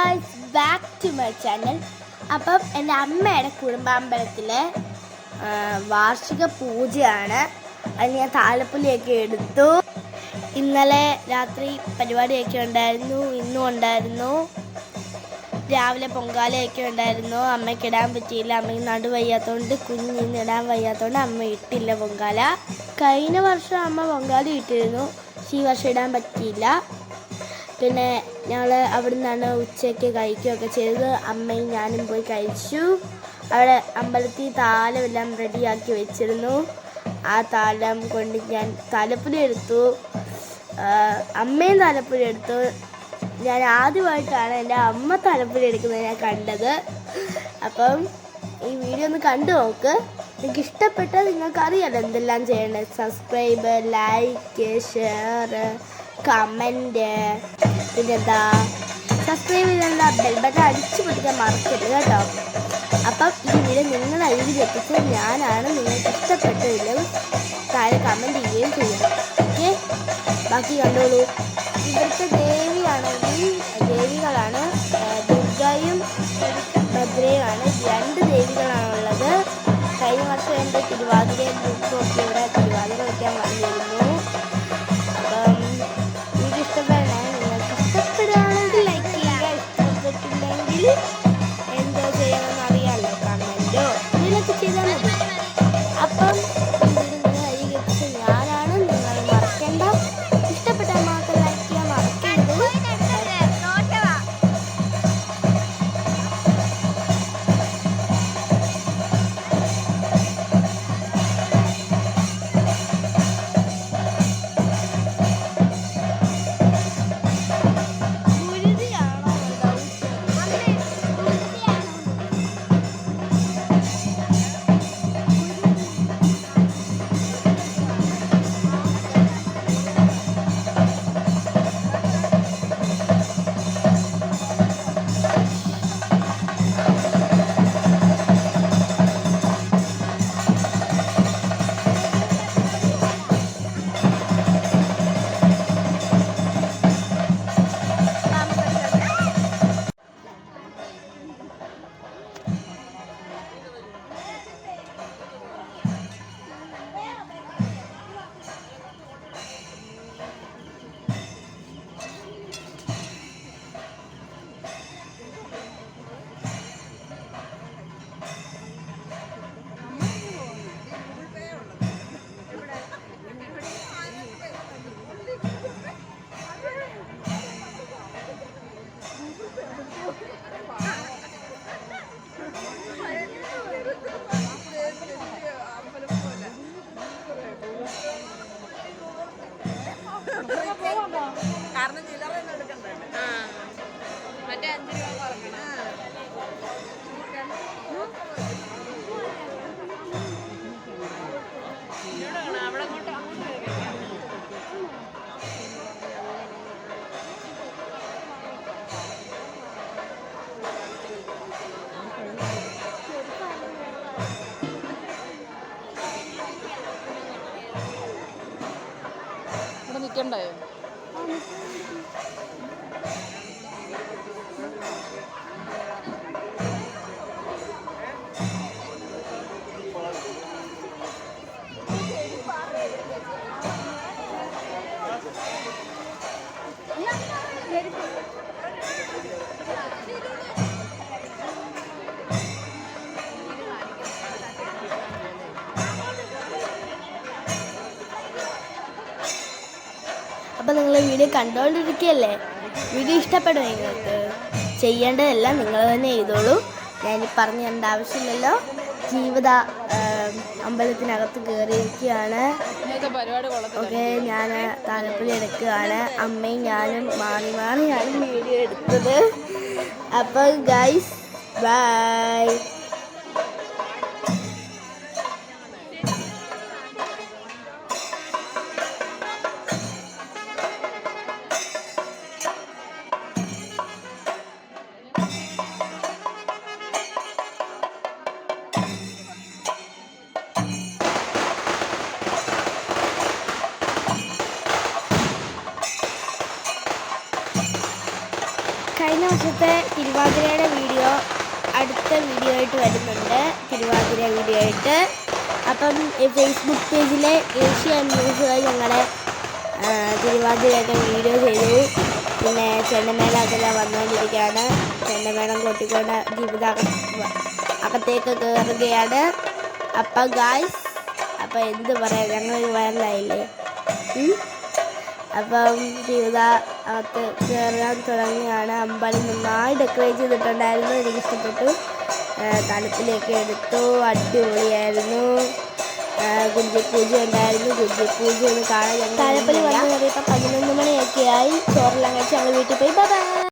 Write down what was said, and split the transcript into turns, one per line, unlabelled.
Guys back to my channel അപ്പം എന്റെ അമ്മയുടെ കുടുംബാമ്പലത്തിലെ വാർഷിക പൂജയാണ്. അത് ഞാൻ താലപ്പൊലിയൊക്കെ എടുത്തു. ഇന്നലെ രാത്രി പരിപാടിയൊക്കെ ഉണ്ടായിരുന്നു ഇന്നും ഉണ്ടായിരുന്നു. രാവിലെ പൊങ്കാലയൊക്കെ ഉണ്ടായിരുന്നു. അമ്മയ്ക്ക് ഇടാൻ പറ്റിയില്ല. അമ്മയ്ക്ക് നടുവയ്യാത്തതുകൊണ്ട് കുഞ്ഞിന്ന് ഇടാൻ വയ്യാത്തതുകൊണ്ട് അമ്മ ഇട്ടില്ല പൊങ്കാല. കഴിഞ്ഞ വർഷം അമ്മ പൊങ്കാല ഇട്ടിരുന്നു. പക്ഷേ ഈ വർഷം ഇടാൻ പറ്റിയില്ല. പിന്നെ ഞങ്ങൾ അവിടെ നിന്നാണ് ഉച്ചയ്ക്ക് കഴിക്കുകയൊക്കെ ചെയ്തത്. അമ്മയും ഞാനും പോയി കഴിച്ചു. അവിടെ അമ്പലത്തിൽ താലമെല്ലാം റെഡിയാക്കി വെച്ചിരുന്നു. ആ താലം കൊണ്ട് ഞാൻ താലപ്പൊലി എടുത്തു. അമ്മയും താലപ്പൊലി എടുത്തു. ഞാൻ ആദ്യമായിട്ടാണ് എന്റെ അമ്മ താലപ്പൊലി എടുക്കുന്നത് ഞാൻ കണ്ടത്. അപ്പം ഈ വീഡിയോ ഒന്ന് കണ്ടു നോക്ക്. നിങ്ങൾക്ക് ഇഷ്ടപ്പെട്ടാൽ നിങ്ങൾക്ക് അറിയാലോ എന്തെല്ലാം ചെയ്യേണ്ടത് സബ്സ്ക്രൈബ് ലൈക്ക് ഷെയർ കമന്റ് പിന്നെന്താ സബ്സ്ക്രൈബ് ചെയ്തെന്താ ബെൽ ബട്ടൺ അടിച്ചു പൊട്ടിക്കാൻ മറക്കരുത് കേട്ടോ. അപ്പം ഈ വീഡിയോ നിങ്ങളുടെ അരികിൽ എത്തിച്ചത് ഞാനാണ്. നിങ്ങൾക്ക് ഇഷ്ടപ്പെട്ടില്ലെങ്കിൽ താഴെ കമന്റ് ചെയ്യുകയും ചെയ്യണം ഓക്കെ ബാക്കി കണ്ടോളൂ. ഇവിടുത്തെ ദേവിയാണെങ്കിൽ ദേവികളാണ് ഇവിടെ
നിൽക്കണ്ടേ
അപ്പം നിങ്ങൾ വീഡിയോ കണ്ടുകൊണ്ടിരിക്കുകയല്ലേ വീഡിയോ ഇഷ്ടപ്പെടും നിങ്ങൾക്ക്. ചെയ്യേണ്ടതെല്ലാം നിങ്ങൾ തന്നെ ചെയ്തോളൂ. ഞാൻ പറഞ്ഞു തരേണ്ട ആവശ്യമില്ലല്ലോ. ജീവിത അമ്പലത്തിനകത്ത് കയറിയിരിക്കുകയാണ് ഓക്കെ ഞാൻ താലപ്പൊലി എടുക്കുകയാണ്. അമ്മയും ഞാനും മാറി മാറിയാണ് വീഡിയോ എടുത്തത്. അപ്പോൾ ഗൈസ് ബൈ വർഷത്തെ തിരുവാതിരയുടെ വീഡിയോ അടുത്ത വീഡിയോ ആയിട്ട് വരുന്നുണ്ട്. തിരുവാതിര വീഡിയോ ആയിട്ട്. അപ്പം ഫേസ്ബുക്ക് പേജിലെ ഏഷ്യ ന്യൂസ് ഞങ്ങളുടെ തിരുവാതിരയൊക്കെ വീഡിയോ ചെയ്തു. പിന്നെ ചെണ്ടമേളമൊക്കെ വന്നുകൊണ്ടിരിക്കുകയാണ്. ചെണ്ടമേളം കൊട്ടിക്കൊണ്ട് ജീവിത അകത്തേക്ക് കയറുകയാണ്. അപ്പം ഗായ്സ് അപ്പം എന്ത് പറയാം? ഞങ്ങൾ വൈറലായില്ലേ? അപ്പം ജീവിത അകത്ത് കയറാൻ തുടങ്ങിയാണ്. അമ്പലം നന്നായി ഡെക്കറേറ്റ് ചെയ്തിട്ടുണ്ടായിരുന്നു. എനിക്ക് ഇഷ്ടപ്പെട്ടു തണുപ്പിലേക്ക് എടുത്തു. അടിപൊളിയായിരുന്നു. കുഞ്ചിപ്പൂജ ഉണ്ടായിരുന്നു. കുഞ്ചിപ്പൂജ ഒന്ന് കാണാൻ തണുപ്പിൽ വന്നു കയറിയപ്പോൾ പതിനൊന്ന് മണിയൊക്കെ ആയി. ചോറെല്ലാം കഴിച്ച് ഞങ്ങൾ വീട്ടിൽ പോയി. ബൈ